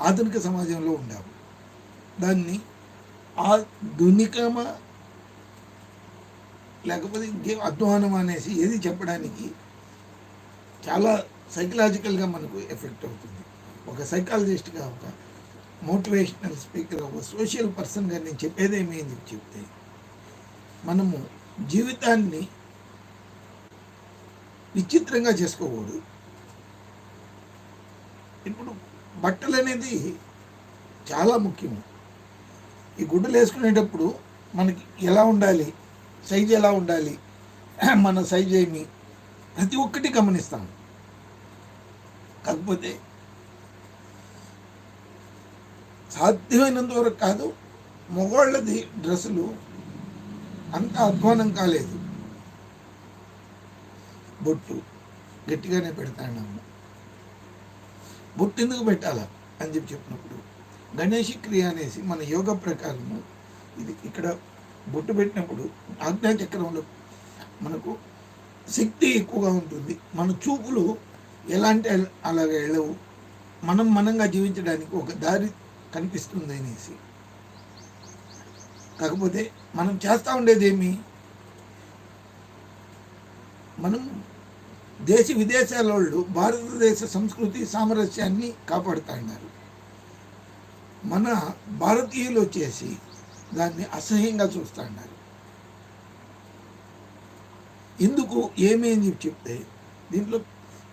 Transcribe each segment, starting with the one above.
ఆధునిక సమాజంలో ఉండాము. దాన్ని ఆధునికమా లేకపోతే ఇంకేం అధ్వానం అనేసి ఏది చెప్పడానికి చాలా సైకలాజికల్గా మనకు ఎఫెక్ట్ అవుతుంది. ఒక సైకాలజిస్ట్గా ఒక మోటివేషనల్ స్పీకర్ ఒక సోషల్ పర్సన్గా నేను చెప్పేదేమి అని చెప్తే మనము జీవితాన్ని విచిత్రంగా చేసుకోకూడదు. ఇప్పుడు బట్టలు అనేది చాలా ముఖ్యము ఈ గుడ్డలు వేసుకునేటప్పుడు మనకి ఎలా ఉండాలి సైజ్ ఎలా ఉండాలి మన సైజ్ ఏమి ప్రతి ఒక్కటి గమనిస్తాం. కాకపోతే సాధ్యమైనంత వరకు కాదు మగవాళ్ళది డ్రెస్సులు అంత అధ్వానం కాలేదు. బొట్టు గట్టిగానే పెడతాము బొట్టు ఎందుకు పెట్టాలా అని చెప్పి చెప్పినప్పుడు గణేష్ క్రియ అనేసి మన యోగ ప్రకారము ఇది ఇక్కడ బొట్టు పెట్టినప్పుడు ఆజ్ఞాచక్రంలో మనకు శక్తి ఎక్కువగా ఉంటుంది. మన చూపులు ఎలాంటి అలాగ వెళ్ళవు మనం మనంగా జీవించడానికి ఒక దారి కనిపిస్తుంది అనేసి. కాకపోతే మనం చేస్తూ ఉండేది ఏమి మనం దేశ విదేశాల వాళ్ళు భారతదేశ సంస్కృతి సామరస్యాన్ని కాపాడుతున్నారు మన భారతీయులు వచ్చేసి దాన్ని అసహ్యంగా చూస్తున్నారు ఎందుకు ఏమేమి అని చెప్పి చెప్తే దీంట్లో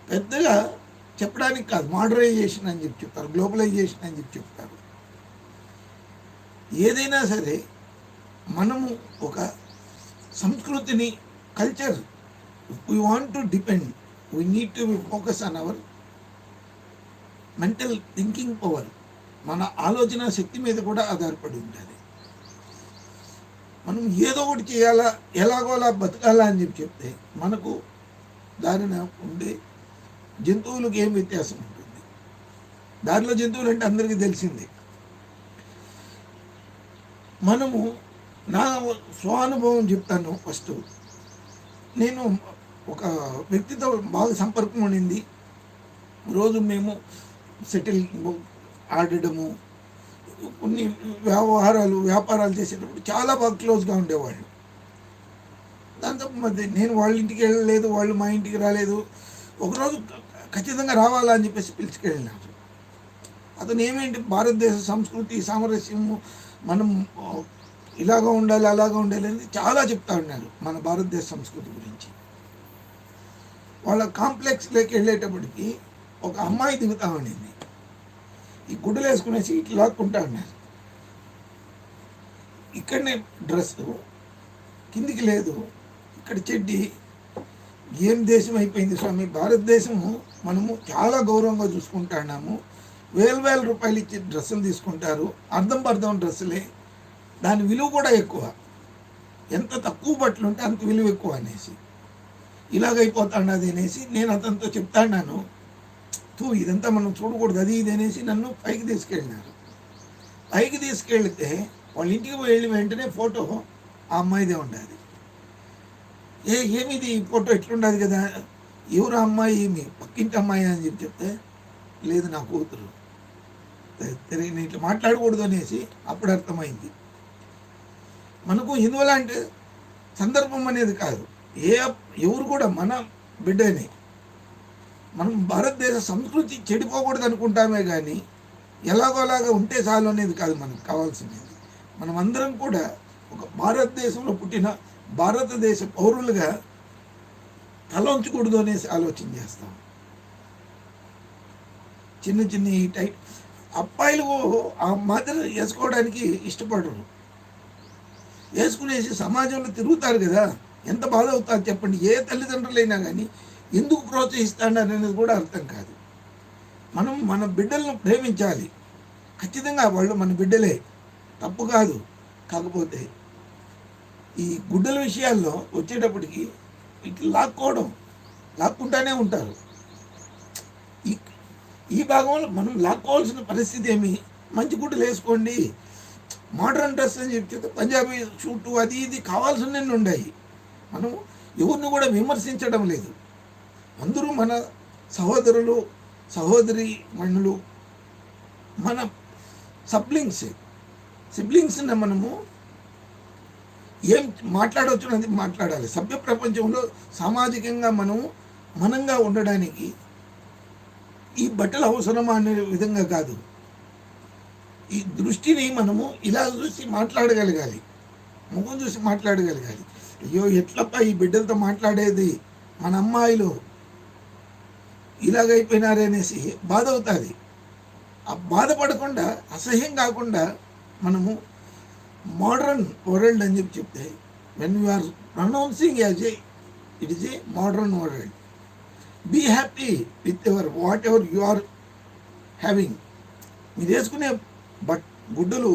పెద్దగా చెప్పడానికి కాదు మోడరైజేషన్ అని చెప్పి చెప్తారు గ్లోబలైజేషన్ అని చెప్పి చెప్తారు. ఏదైనా సరే మనము ఒక సంస్కృతిని culture we want to depend we need to be focus on our mental thinking power మన ఆలోచన శక్తి మీద కూడా ఆధారపడి ఉంటుంది మనం ఏదో ఒకటి చేయాలా ఎలాగోలా బతకాలా అని చెప్పి చెప్తే మనకు దారిన ఉండే జంతువులకు ఏం వ్యత్యాసం ఉంటుంది? దారిలో జంతువులు అంటే అందరికీ తెలిసిందే. మనము నా స్వానుభవం చెప్తాను ఫస్ట్. నేను ఒక వ్యక్తితో బాగా సంపర్కం ఉండింది. రోజు మేము సెటిల్ ఆడడము కొన్ని వ్యవహారాలు వ్యాపారాలు చేసేటప్పుడు చాలా బాగా క్లోజ్గా ఉండేవాళ్ళు. దాంతో మరి నేను వాళ్ళ ఇంటికి వెళ్ళలేదు వాళ్ళు మా ఇంటికి రాలేదు. ఒకరోజు ఖచ్చితంగా రావాలా అని చెప్పేసి పిలుచుకెళ్ళినారు అతను ఏమేంటి భారతదేశ సంస్కృతి సామరస్యము మనం ఇలాగా ఉండాలి అలాగా ఉండాలి అని చాలా చెప్తా ఉన్నారు మన భారతదేశ సంస్కృతి గురించి. వాళ్ళ కాంప్లెక్స్లోకి వెళ్ళేటప్పటికి ఒక అమ్మాయి దిగుతా ఉండింది. ఈ గుడ్డలు వేసుకునేసి ఇట్లా లాక్కుంటా ఉన్నారు. ఇక్కడనే డ్రెస్ కిందికి లేదు ఇక్కడ చెడ్డి. ఏం దేశం అయిపోయింది స్వామి? భారతదేశము మనము చాలా గౌరవంగా చూసుకుంటున్నాము వేల వేల రూపాయలు ఇచ్చి డ్రెస్సులు తీసుకుంటారు. అర్థం పర్థం డ్రెస్సులే. దాని విలువ కూడా ఎక్కువ. ఎంత తక్కువ బట్టలు ఉంటే అంత విలువ ఎక్కువ అనేసి. ఇలాగైపోతాండది అనేసి నేను అతనితో చెప్తాన్నాను తూ ఇదంతా మనం చూడకూడదు అది ఇది అనేసి నన్ను పైకి తీసుకెళ్ళినారు. పైకి తీసుకెళ్తే వాళ్ళ ఇంటికి వెళ్ళి వెంటనే ఫోటో ఆ అమ్మాయిదే ఉండేది. ఏ ఏమిది? ఈ ఫోటో ఎట్లుండదు కదా? ఎవరు అమ్మాయి? ఏమి పక్కింటి అమ్మాయి అని చెప్పి చెప్తే లేదు నా కూతురు. నేను ఇట్లా మాట్లాడకూడదు అనేసి అప్పుడు అర్థమైంది. మనకు హిందువుల అంటే సందర్భం అనేది కాదు. ఏ ఎవరు కూడా మన బిడ్డని మనం భారతదేశ సంస్కృతి చెడిపోకూడదు అనుకుంటామే కానీ ఎలాగోలాగా ఉంటే చాలు అనేది కాదు మనకు కావాల్సింది. మనం అందరం కూడా ఒక భారతదేశంలో పుట్టిన భారతదేశ పౌరులుగా తలంచకూడదు అనేసి ఆలోచన చేస్తాం. చిన్న చిన్న ఈ టైట్ అబ్బాయిలు ఆ మాదిరి వేసుకోవడానికి ఇష్టపడరు. వేసుకునేసి సమాజంలో తిరుగుతారు కదా. ఎంత బాధ అవుతారు చెప్పండి? ఏ తల్లిదండ్రులైనా కానీ ఎందుకు ప్రోత్సహిస్తాడు అనేది కూడా అర్థం కాదు. మనం మన బిడ్డలను ప్రేమించాలి. ఖచ్చితంగా వాళ్ళు మన బిడ్డలే. తప్పు కాదు. కాకపోతే ఈ గుడ్డల విషయాల్లో వచ్చేటప్పటికి వీటిని లాక్కోవడం లాక్కుంటానే ఉంటారు. ఈ ఈ భాగంలో మనం లాక్కోవాల్సిన పరిస్థితి ఏమి? మంచి గుడ్డలు వేసుకోండి. మోడర్న్ డ్రెస్ అని చెప్తే పంజాబీ షూటు అది ఇది కావాల్సినవి ఉన్నాయి మనం ఎవరిని కూడా విమర్శించడం లేదు. అందరూ మన సహోదరులు సహోదరి మణులు మన సబ్లింగ్స్ సిబ్లింగ్స్ని మనము ఏం మాట్లాడవచ్చు అనేది మాట్లాడాలి. సభ్య ప్రపంచంలో సామాజికంగా మనము మనంగా ఉండడానికి ఈ బట్టలు అవసరమా అనే విధంగా కాదు. ఈ దృష్టిని మనము ఇలా చూసి మాట్లాడగలగాలి. ముఖం చూసి మాట్లాడగలగాలి. అయ్యో ఎట్లప్ప ఈ బిడ్డలతో మాట్లాడేది? మన అమ్మాయిలు ఇలాగైపోయినారనేసి బాధ అవుతుంది. ఆ బాధపడకుండా అసహ్యం కాకుండా మనము మోడర్న్ వరల్డ్ అని చెప్పి చెప్తే when you are pronouncing as a it is a modern world be happy with ever whatever you are having మీరు వేసుకునే బట్ గుడ్డలు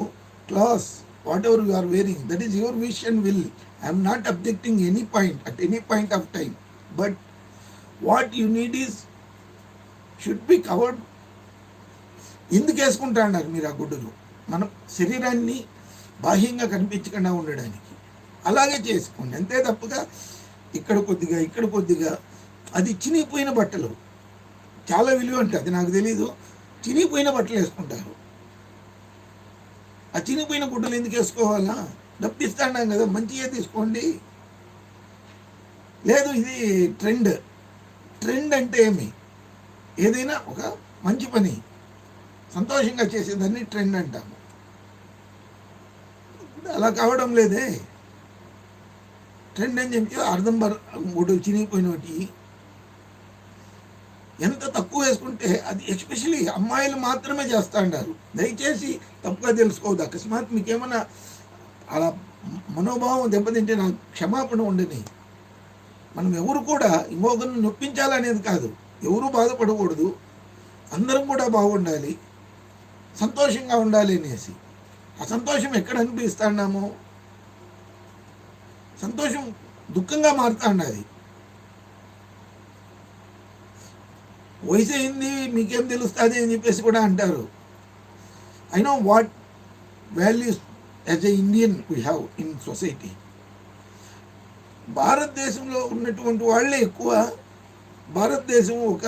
class whatever you are wearing that is your wish and will I'm not objecting any point at any point of time but what you need is should be covered ఎందుకు వేసుకుంటా అన్నారు మీరు ఆ గుడ్డలు? మనం శరీరాన్ని బాహ్యంగా కనిపించకుండా ఉండడానికి. అలాగే చేసుకోండి. అంతే తప్పగా ఇక్కడ కొద్దిగా ఇక్కడ కొద్దిగా. అది చినిగిపోయిన బట్టలు. చాలా విలువ ఉంటుంది అది నాకు తెలీదు. చినిగిపోయిన బట్టలు వేసుకుంటారు. ఆ చినిగిపోయిన గుడ్డలు ఎందుకు వేసుకోవాలా? డబ్బు ఇస్తాం కదా మంచిగా తీసుకోండి. లేదు ఇది ట్రెండ్. ట్రెండ్ అంటే ఏమి? ఏదైనా ఒక మంచి పని. సంతోషంగా చేసేదాన్ని ట్రెండ్ అంటాము. అలా కావడం లేదే. ట్రెండ్ అని చెప్పి అర్థం బర్ చినిగిపోయిన చినిగిపోయినవి. ఎంత తక్కువ వేసుకుంటే అది ఎస్పెషలీ అమ్మాయిలు మాత్రమే చేస్తా ఉండారు దయచేసి తప్పుగా తెలుసుకోవద్దు. అకస్మాత్ మీకేమైనా అలా మనోభావం దెబ్బతింటే నాకు క్షమాపణ ఉండని. మనం ఎవరు కూడా ఇంకొకరిని నొప్పించాలనేది కాదు. ఎవరు బాధపడకూడదు. అందరం కూడా బాగుండాలి. సంతోషంగా ఉండాలి అనేసి. ఆ సంతోషం ఎక్కడ అనిపిస్తున్నాము సంతోషం దుఃఖంగా మారుతా ఉన్నది వయసు అయింది మీకేం తెలుస్తుంది అని చెప్పేసి కూడా అంటారు. I know what values as a Indian we have in society భారతదేశంలో ఉన్నటువంటి వాళ్ళే ఎక్కువ. భారతదేశం ఒక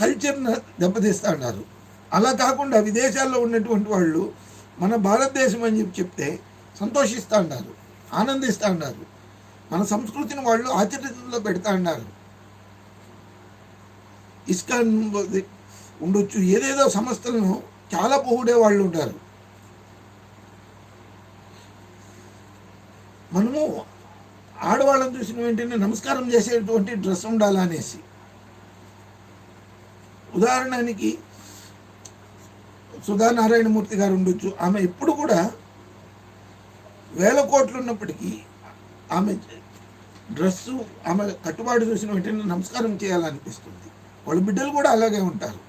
కల్చర్ను దెబ్బతీస్తూ ఉన్నారు అలా కాకుండా విదేశాల్లో ఉన్నటువంటి వాళ్ళు మన భారతదేశం అని చెప్పి చెప్తే సంతోషిస్తూ ఉన్నారు ఆనందిస్తూ ఉన్నారు మన సంస్కృతిని వాళ్ళు ఆచరణలో పెడతా ఉన్నారు ఇస్కాన్ ఉండొచ్చు. ఏదేదో సంస్థలను చాలా పోగుడే వాళ్ళు ఉంటారు. మనము ఆడవాళ్ళని చూసిన వెంటనే నమస్కారం చేసేటువంటి డ్రెస్ ఉండాలనేసి ఉదాహరణకి సుధానారాయణమూర్తి గారు ఉండొచ్చు. ఆమె ఎప్పుడు కూడా వేల కోట్లు ఉన్నప్పటికీ ఆమె డ్రెస్సు ఆమె కట్టుబాటు చూసిన వెంటనే నమస్కారం చేయాలనిపిస్తుంది. వాళ్ళ బిడ్డలు కూడా అలాగే ఉంటారు.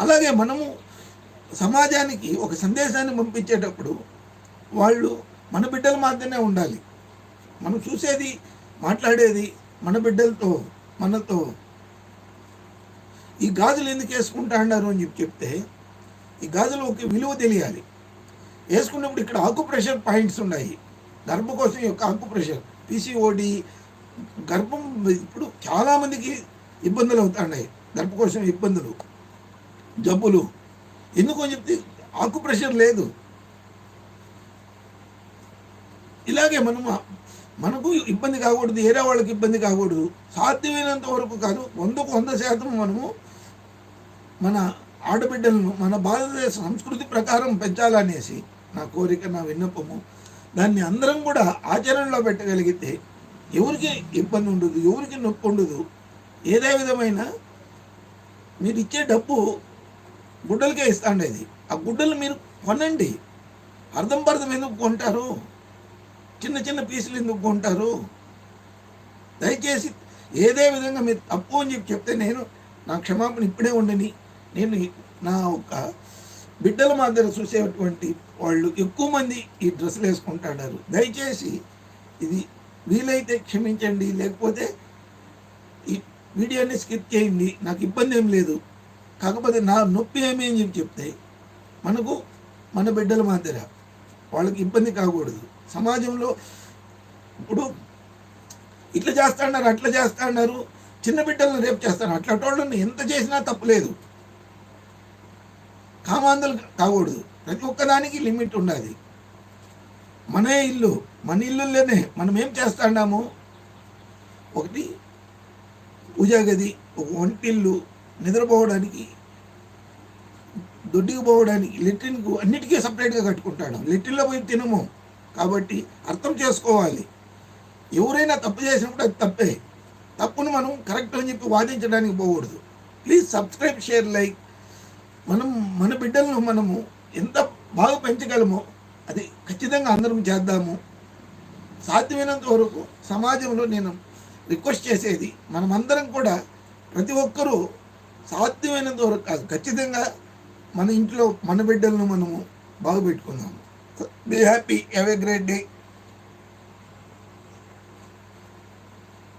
అలాగే మనము సమాజానికి ఒక సందేశాన్ని పంపించేటప్పుడు వాళ్ళు మన బిడ్డలు మాత్రమే ఉండాలి. మనం చూసేది మాట్లాడేది మన బిడ్డలతో మనతో. ఈ గాజులు ఎందుకు వేసుకుంటా అన్నారు అని చెప్పి చెప్తే ఈ గాజులు ఒక విలువ తెలియాలి. వేసుకున్నప్పుడు ఇక్కడ ఆకు ప్రెషర్ పాయింట్స్ ఉన్నాయి. గర్భకోశం యొక్క ఆకు ప్రెషర్ పీసీఓడి గర్భం ఇప్పుడు చాలామందికి ఇబ్బందులు అవుతున్నాయి గర్భకోశం ఇబ్బందులు జబ్బులు. ఎందుకు అని చెప్తే ఆకుప్రెషర్ లేదు. ఇలాగే మనం మనకు ఇబ్బంది కాకూడదు వేరే వాళ్ళకి ఇబ్బంది కాకూడదు. సాధ్యమైనంత వరకు కాదు వందకు వంద శాతం మనము మన ఆడబిడ్డలను మన భారతదేశ సంస్కృతి ప్రకారం పెంచాలనేసి నా కోరిక నా విన్నపము. దాన్ని అందరం కూడా ఆచరణలో పెట్టగలిగితే ఎవరికి ఇబ్బంది ఉండదు ఎవరికి నొప్పి ఉండదు. ఏదే విధమైన మీరు ఇచ్చే డబ్బు గుడ్డలకే ఇస్తాండేది. ఆ గుడ్డలు మీరు కొనండి. అర్థం పర్థం ఎందుకు కొంటారు? చిన్న చిన్న పీసులు ఎందుకు కొంటారు? దయచేసి ఏదే విధంగా మీరు తప్పు అని చెప్పి చెప్తే నేను నా క్షమాపణ ఇప్పుడే ఉండని నేను నా ఒక బిడ్డల మాదిర చూసేటువంటి వాళ్ళు ఎక్కువ మంది ఈ డ్రెస్సులు వేసుకుంటాడారు. దయచేసి ఇది వీలైతే క్షమించండి. లేకపోతే ఈ వీడియోని స్కిప్ చేయండి నాకు ఇబ్బంది ఏం లేదు. కాకపోతే నా నొప్పి ఏమి అని చెప్పి చెప్తే మనకు మన బిడ్డల మాదిర వాళ్ళకి ఇబ్బంది కాకూడదు. సమాజంలో ఇప్పుడు ఇట్లా చేస్తాన్నారు అట్లా చేస్తాన్నారు చిన్న బిడ్డలను రేపు చేస్తారు అట్లా వాళ్ళని ఎంత చేసినా తప్పులేదు కామాంధులు కాకూడదు. ప్రతి ఒక్కదానికి లిమిట్ ఉండాలి. మనే ఇల్లు మన ఇల్లులోనే మనం ఏం చేస్తాడాము ఒకటి పూజా గది ఒక వంటిల్లు నిద్రపోవడానికి దొడ్డికి పోవడానికి లెట్రిన్కు అన్నిటికీ సపరేట్గా కట్టుకుంటాడు. లెట్రిన్లో పోయి తినము. కాబట్టి అర్థం చేసుకోవాలి. ఎవరైనా తప్పు చేసినప్పుడు అది తప్పే. తప్పును మనం కరెక్ట్ అని చెప్పి వాదించడానికి పోకూడదు. Please subscribe share like. మనం మన బిడ్డలను మనము ఎంత బాగా పెంచగలమో అది ఖచ్చితంగా అందరం చేద్దాము. సాధ్యమైనంత వరకు సమాజంలో నేను రిక్వెస్ట్ చేసేది మనమందరం కూడా ప్రతి ఒక్కరూ సాధ్యమైనంత వరకు కాదు ఖచ్చితంగా మన ఇంట్లో మన బిడ్డలను మనము బాగుపెట్టుకుందాము be happy have a great day